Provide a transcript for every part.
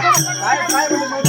காயம் காயம்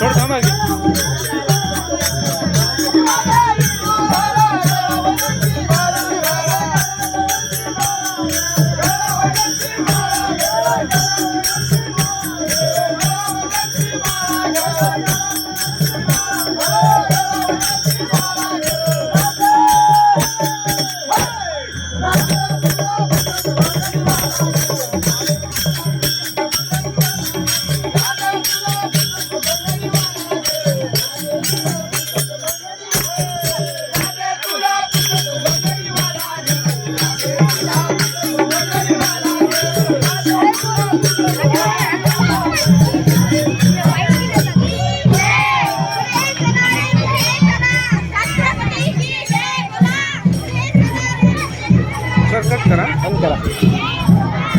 都是他们。सर करा. करा.